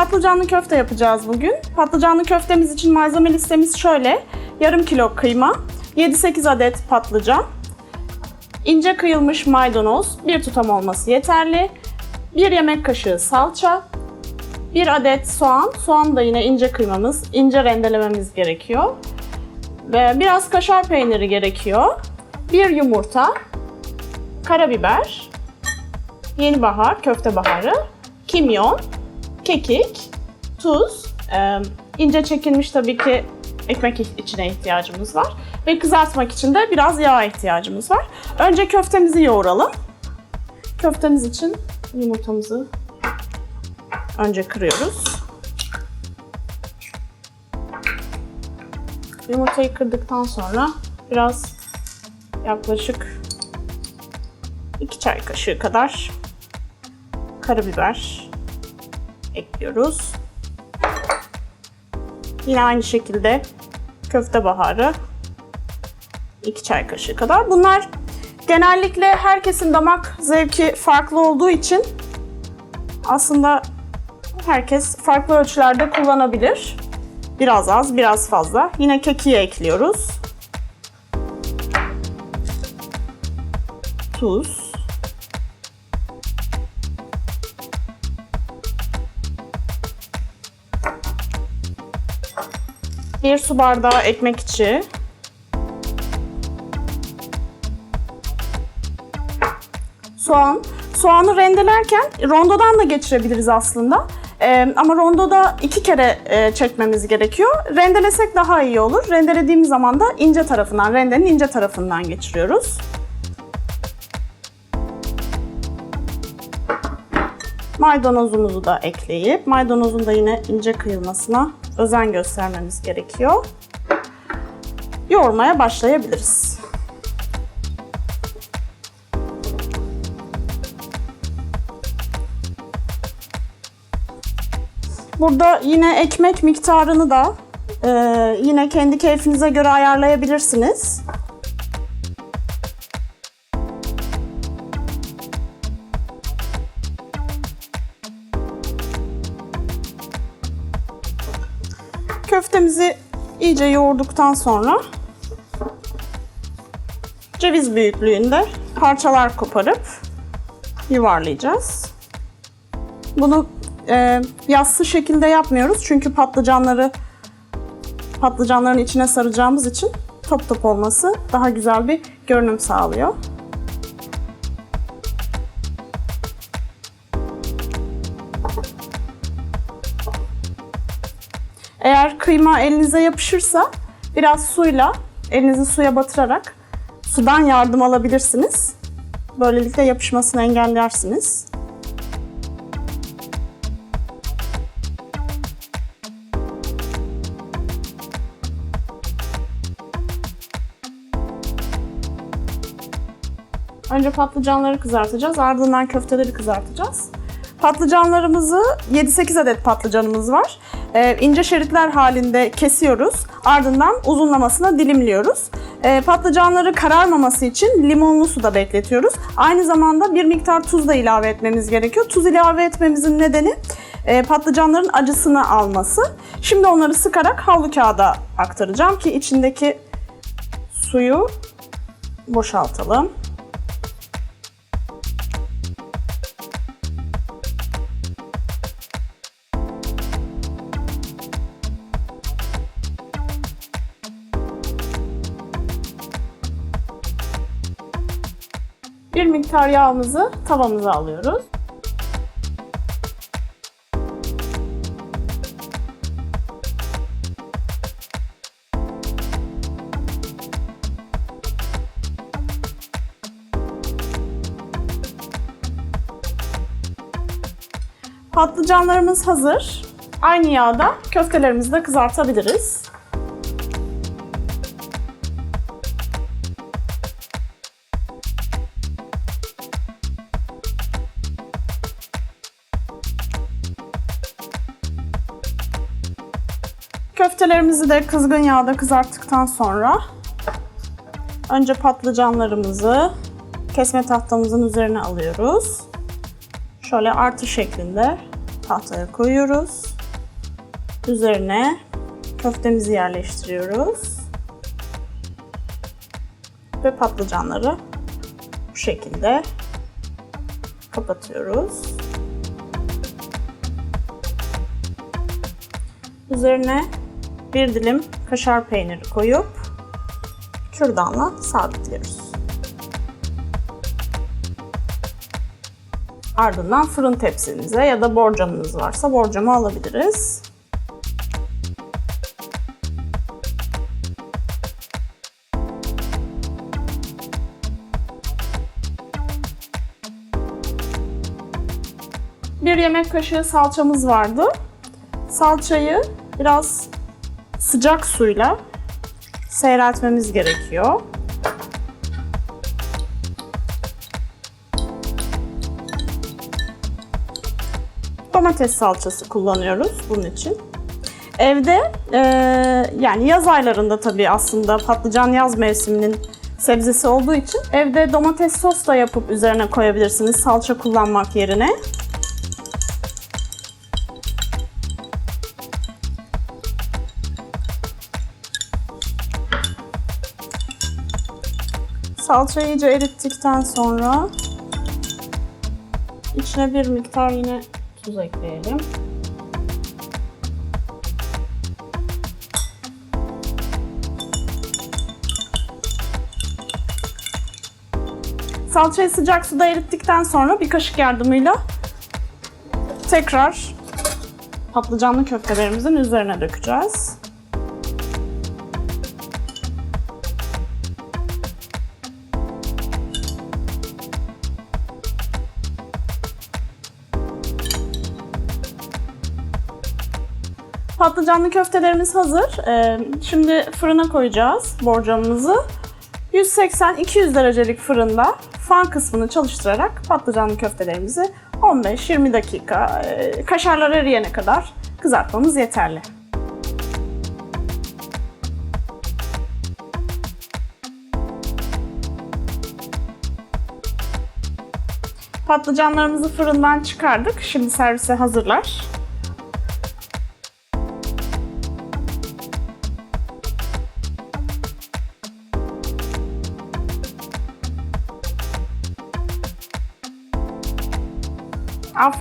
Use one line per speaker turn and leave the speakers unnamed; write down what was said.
Patlıcanlı köfte yapacağız bugün. Patlıcanlı köftemiz için malzeme listemiz şöyle. Yarım kilo kıyma, 7-8 adet patlıcan, ince kıyılmış maydanoz, bir tutam olması yeterli, bir yemek kaşığı salça, bir adet soğan, soğan da yine ince kıymamız, ince rendelememiz gerekiyor. Ve biraz kaşar peyniri gerekiyor. Bir yumurta, karabiber, yeni bahar, köfte baharı, kimyon, kekik, tuz, e, ince çekilmiş tabii ki ekmek içine ihtiyacımız var. Ve kızartmak için de biraz yağ ihtiyacımız var. Önce köftemizi yoğuralım. Köftemiz için yumurtamızı önce kırıyoruz. Yumurtayı kırdıktan sonra biraz yaklaşık 2 çay kaşığı kadar karabiber ekliyoruz. Yine aynı şekilde köfte baharı 2 çay kaşığı kadar. Bunlar genellikle herkesin damak zevki farklı olduğu için aslında herkes farklı ölçülerde kullanabilir. Biraz az, biraz fazla. Yine kekiği ekliyoruz. Tuz. Bir su bardağı ekmek içi. Soğan. Soğanı rendelerken rondodan da geçirebiliriz aslında. Ee, ama rondoda iki kere e, çekmemiz gerekiyor. Rendelesek daha iyi olur. Rendelediğimiz zaman da ince tarafından, rendenin ince tarafından geçiriyoruz. Maydanozumuzu da ekleyip maydanozun da yine ince kıyılmasına özen göstermemiz gerekiyor. Yoğurmaya başlayabiliriz. Burada yine ekmek miktarını da e, yine kendi keyfinize göre ayarlayabilirsiniz. Köftemizi iyice yoğurduktan sonra ceviz büyüklüğünde parçalar koparıp yuvarlayacağız. Bunu e, yassı şekilde yapmıyoruz çünkü patlıcanları patlıcanların içine saracağımız için top top olması daha güzel bir görünüm sağlıyor. Eğer kıyma elinize yapışırsa biraz suyla elinizi suya batırarak sudan yardım alabilirsiniz. Böylelikle yapışmasını engellersiniz. Önce patlıcanları kızartacağız, ardından köfteleri kızartacağız. Patlıcanlarımızı 7-8 adet patlıcanımız var. Ee, ince şeritler halinde kesiyoruz. Ardından uzunlamasına dilimliyoruz. Ee, patlıcanları kararmaması için limonlu suda bekletiyoruz. Aynı zamanda bir miktar tuz da ilave etmemiz gerekiyor. Tuz ilave etmemizin nedeni e, patlıcanların acısını alması. Şimdi onları sıkarak havlu kağıda aktaracağım ki içindeki suyu boşaltalım. Bir miktar yağımızı tavamıza alıyoruz. Patlıcanlarımız hazır. Aynı yağda köftelerimizi de kızartabiliriz. Köftelerimizi de kızgın yağda kızarttıktan sonra önce patlıcanlarımızı kesme tahtamızın üzerine alıyoruz. Şöyle artı şeklinde tahtaya koyuyoruz. Üzerine köftemizi yerleştiriyoruz. Ve patlıcanları bu şekilde kapatıyoruz. Üzerine bir dilim kaşar peyniri koyup kürdanla sabitliyoruz. Ardından fırın tepsimize ya da borcamınız varsa borcamı alabiliriz. Bir yemek kaşığı salçamız vardı. Salçayı biraz sıcak suyla seyreltmemiz gerekiyor. Domates salçası kullanıyoruz bunun için. Evde e, yani yaz aylarında tabii aslında patlıcan yaz mevsiminin sebzesi olduğu için evde domates sos da yapıp üzerine koyabilirsiniz salça kullanmak yerine. Salçayı iyice erittikten sonra içine bir miktar yine tuz ekleyelim. Salçayı sıcak suda erittikten sonra bir kaşık yardımıyla tekrar patlıcanlı köftelerimizin üzerine dökeceğiz. Patlıcanlı köftelerimiz hazır. Ee, Şimdi fırına koyacağız borcamımızı. 180-200 derecelik fırında fan kısmını çalıştırarak patlıcanlı köftelerimizi 15-20 dakika e, kaşarlar eriyene kadar kızartmamız yeterli. Patlıcanlarımızı fırından çıkardık. Şimdi servise hazırlar. Auf